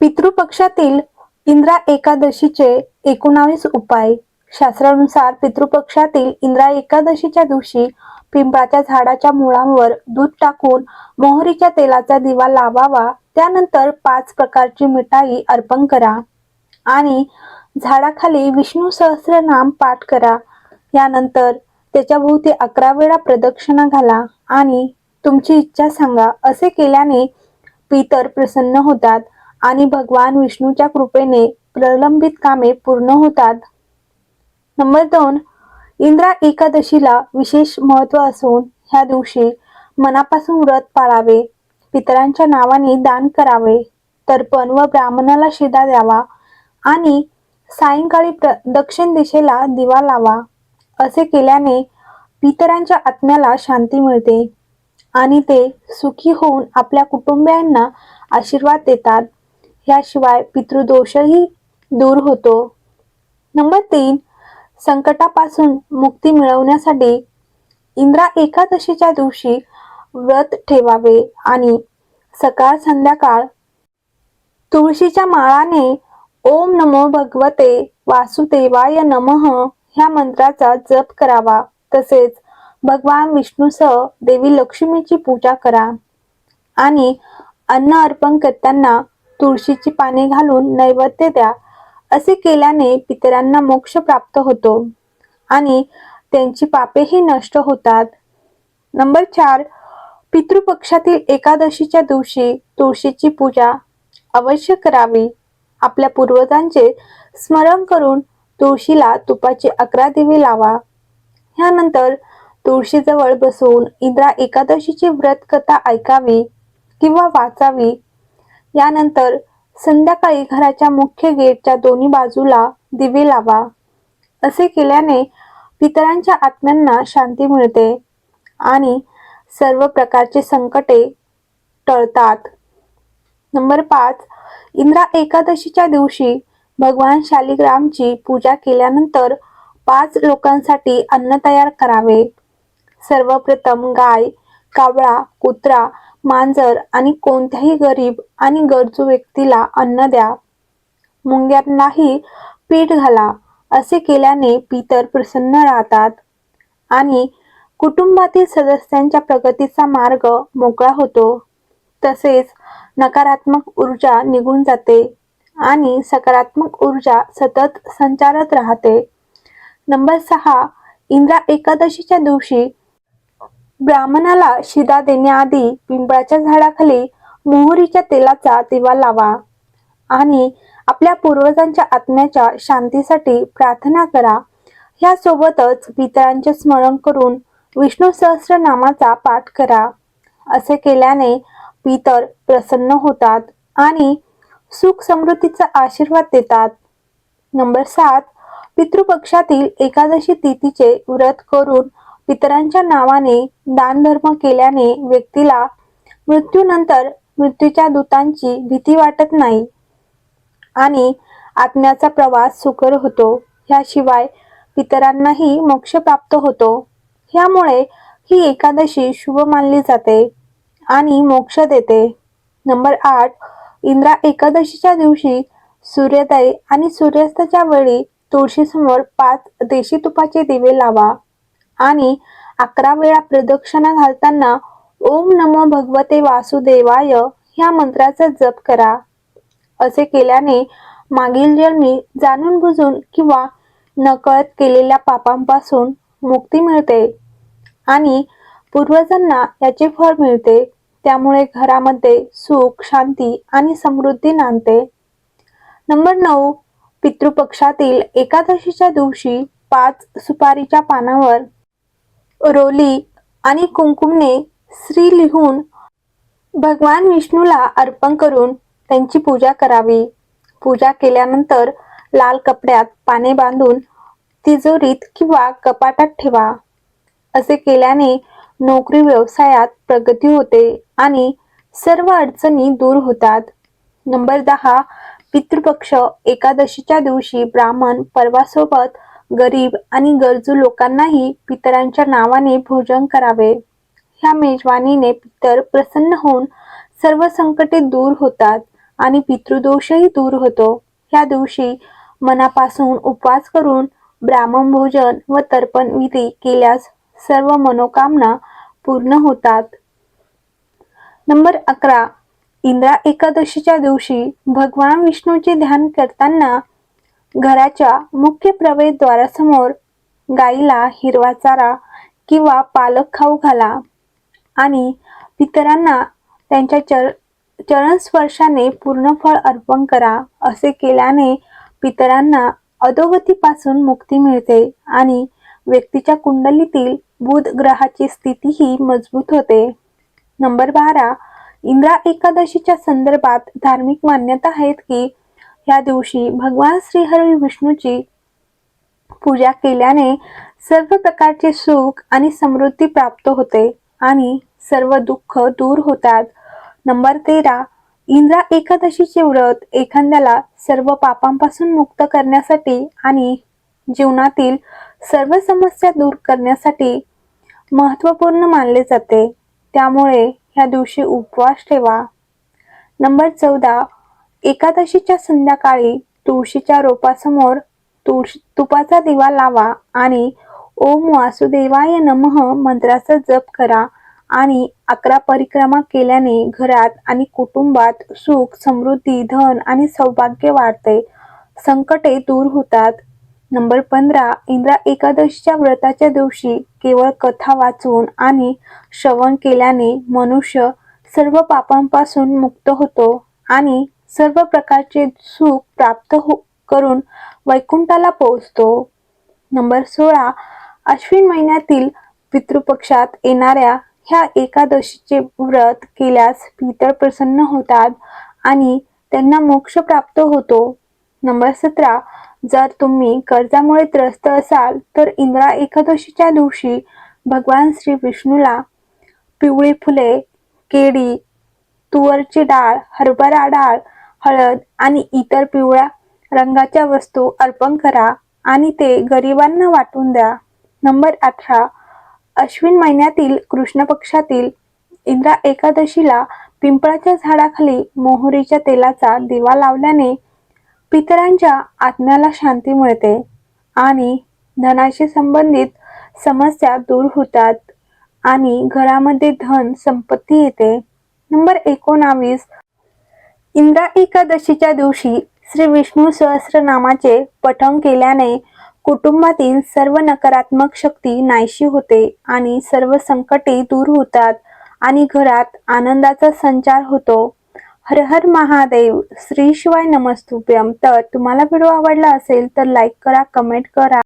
पितृपक्षातील इंद्रा एकादशीचे एकोणावीस उपाय. शास्त्रानुसार पितृपक्षातील इंद्रा एकादशीच्या दिवशी पिंपळाच्या झाडाच्या मुळांवर दूध टाकून मोहरीच्या तेलाचा दिवा लावावा. त्यानंतर पाच प्रकारची मिठाई अर्पण करा आणि झाडाखाली विष्णू सहस्रनाम पाठ करा. यानंतर त्याच्या भोवती अकरा वेळा प्रदक्षिणा घाला आणि तुमची इच्छा सांगा. असे केल्याने पितर प्रसन्न होतात. आणि भगवान विष्णूच्या कृपेने प्रलंबित कामे पूर्ण होतात. नंबर दोन इंद्रा एकादशीला विशेष महत्त्व असून ह्या दिवशी मनापासून व्रत पाळावे पितरांच्या नावाने दान करावे तर्पण व ब्राह्मणाला शिदा द्यावा आणि सायंकाळी प्र दक्षिण दिशेला दिवा लावा असे केल्याने पितरांच्या आत्म्याला शांती मिळते आणि ते सुखी होऊन आपल्या कुटुंबियांना आशीर्वाद देतात. याशिवाय पितृदोषही दूर होतो. नंबर तीन संकटापासून मुक्ती मिळवण्यासाठी इंद्रा एकादशीच्या दिवशी व्रत ठेवावे आणि सकाळ संध्याकाळ तुळशीच्या माळाने ओम नमो भगवते वासुदेवाय नमः ह्या मंत्राचा जप करावा. तसेच भगवान विष्णूसह देवी लक्ष्मीची पूजा करा आणि अन्न अर्पण करताना तुळशीची पाने घालून नैवेद्य द्या असे केल्याने पितरांना मोक्ष प्राप्त होतो आणि त्यांची पापेही नष्ट होतात. नंबर चार पितृपक्षातील एकादशीच्या दिवशी तुळशीची पूजा अवश्य करावी. आपल्या पूर्वजांचे स्मरण करून तुळशीला तुपाचे अकरा दिवे लावा. ह्यानंतर तुळशीजवळ बसून इंद्रा एकादशीची व्रत कथा ऐकावी किंवा वाचावी. यानंतर संध्याकाळी घराच्या मुख्य गेटच्या दोन्ही बाजूला दिवे लावा. असे केल्याने पितरांच्या आत्म्यांना शांती मिळते आणि सर्व प्रकारचे संकटे टळतात. नंबर पाच. इंद्रा एकादशीच्या दिवशी भगवान शालिग्रामची पूजा केल्यानंतर पाच लोकांसाठी अन्न तयार करावे. सर्वप्रथम गाय कावळा कुत्रा मांजर आणि कोणत्याही गरीब आणि गरजू व्यक्तीला अन्न द्या. मुंग्यांनाही पीठ घाला असे केल्याने पितर प्रसन्न राहतात आणि कुटुंबातील सदस्यांच्या प्रगतीचा मार्ग मोकळा होतो. तसेच नकारात्मक ऊर्जा निघून जाते आणि सकारात्मक ऊर्जा सतत संचारत राहते. नंबर सहा इंद्रा एकादशीच्या दिवशी ब्राह्मणाला शिदा देण्याआधी पिंपळाच्या झाडाखाली मोहरीच्या तेलाचा दिवा लावा आणि आपल्या पूर्वजांच्या आत्म्याच्या शांतीसाठी प्रार्थना करा. ह्यासोबतच पितरांचे स्मरण करून विष्णू सहस्रनामाचा पाठ करा. असे केल्याने पितर प्रसन्न होतात आणि सुख समृद्धीचा आशीर्वाद देतात. नंबर सात पितृपक्षातील एकादशी तिथीचे व्रत करून इतरांच्या नावाने दानधर्म केल्याने व्यक्तीला मृत्यूनंतर मृत्यूच्या दूतांची भीती वाटत नाही आणि आत्म्याचा प्रवास सुकर होतो. ह्याशिवाय इतरांनाही मोक्ष प्राप्त होतो. ह्यामुळे ही एकादशी शुभ मानली जाते आणि मोक्ष देते. नंबर आठ इंद्रा एकादशीच्या दिवशी सूर्योदय आणि सूर्यास्ताच्या वेळी तुळशीसमोर पाच देशी तुपाचे दिवे लावा. आणि अकरा वेळा प्रदक्षिणा घालताना ओम नमो भगवते वासुदेवाय ह्या मंत्राचा जप करा. असे केल्याने मागील जन्मी जाणून बुजून किंवा नकळत केलेल्या पापांपासून मुक्ती मिळते आणि पूर्वजांना याचे फळ मिळते. त्यामुळे घरामध्ये सुख शांती आणि समृद्धी नांदते. नंबर नऊ पितृपक्षातील एकादशीच्या दिवशी पाच सुपारीच्या पानावर रोली आणि कुंकुमने श्री लिहून भगवान विष्णूला अर्पण करून त्यांची पूजा करावी. पूजा केल्यानंतर लाल कपड्यात पाने बांधून तिजोरीत किंवा कपाटात ठेवा. असे केल्याने नोकरी व्यवसायात प्रगती होते आणि सर्व अडचणी दूर होतात. नंबर दहा पितृपक्ष एकादशीच्या दिवशी ब्राह्मण पर्वासोबत गरीब आणि गरजू लोकांनाही पितरांच्या नावाने भोजन करावे. ह्या मेजवानीने पितर प्रसन्न होऊन सर्व संकटे दूर होतात आणि पितृदोषही दूर होतो. ह्या दिवशी मनापासून उपवास करून ब्राह्मण भोजन व तर्पण विधी केल्यास सर्व मनोकामना पूर्ण होतात. नंबर अकरा. इंद्रा एकादशीच्या दिवशी भगवान विष्णूचे ध्यान करताना घराच्या मुख्य प्रवेशद्वारासमोर गाईला हिरवा चारा किंवा पालक खाऊ घाला आणि पितरांना त्यांच्या चर चरण स्पर्शाने पूर्ण फळ अर्पण करा असे केल्याने पितरांना अधोगतीपासून मुक्ती मिळते आणि व्यक्तीच्या कुंडलीतील बुध ग्रहाची स्थितीही मजबूत होते. नंबर बारा. इंद्रा एकादशीच्या संदर्भात धार्मिक मान्यता आहेत की या दिवशी भगवान श्रीहरी विष्णूची पूजा केल्याने सर्व प्रकारचे सुख आणि समृद्धी प्राप्त होते आणि सर्व दुःख दूर होतात. नंबर तेरा. इंद्रा एकादशीचे व्रत एखाद्याला सर्व पापांपासून मुक्त करण्यासाठी आणि जीवनातील सर्व समस्या दूर करण्यासाठी महत्त्वपूर्ण मानले जाते. त्यामुळे ह्या दिवशी उपवास ठेवा. नंबर चौदा. एकादशीच्या संध्याकाळी तुळशीच्या रोपासमोर तुळशी तुपाचा दिवा लावा आणि ओम वासुदेवाय नमः मंत्राचा जप करा आणि अकरा परिक्रमा केल्याने घरात आणि कुटुंबात सुख समृद्धी धन आणि सौभाग्य वाढते. संकटे दूर होतात. नंबर पंधरा इंद्रा एकादशीच्या व्रताच्या दिवशी केवळ कथा वाचून आणि श्रवण केल्याने मनुष्य सर्व पापांपासून मुक्त होतो आणि सर्व प्रकारचे सुख प्राप्त हो करून वैकुंठाला पोहोचतो. नंबर सोळा अश्विन महिन्यातील पितृपक्षात येणाऱ्या ह्या एकादशीचे व्रत केल्यास पितर प्रसन्न होतात आणि त्यांना मोक्ष प्राप्त होतो. नंबर सतरा जर तुम्ही कर्जामुळे त्रस्त असाल तर इंद्रा एकादशीच्या दिवशी भगवान श्री विष्णूला पिवळी फुले केळी तुवरची डाळ हरभरा डाळ हळद आणि इतर पिवळ्या रंगाच्या वस्तू अर्पण करा आणि ते गरिबांना वाटून द्या. नंबर अठरा. अश्विन महिन्यातील कृष्ण पक्षातील इंद्रा एकादशीला पिंपळाच्या झाडाखाली मोहरीच्या तेलाचा दिवा लावल्याने पितरांच्या आत्म्याला शांती मिळते आणि धनाशी संबंधित समस्या दूर होतात आणि घरामध्ये धन संपत्ती येते. नंबर एकोणावीस. इंद्रा एकादशीच्या दिवशी श्री विष्णू सहस्रनामाचे पठण केल्याने कुटुंबातील सर्व नकारात्मक शक्ती नाहीशी होते आणि सर्व संकटे दूर होतात आणि घरात आनंदाचा संचार होतो. हर हर महादेव श्री शिवाय नमस्तुभ्यम तर तुम्हाला व्हिडिओ आवडला असेल तर लाईक करा कमेंट करा.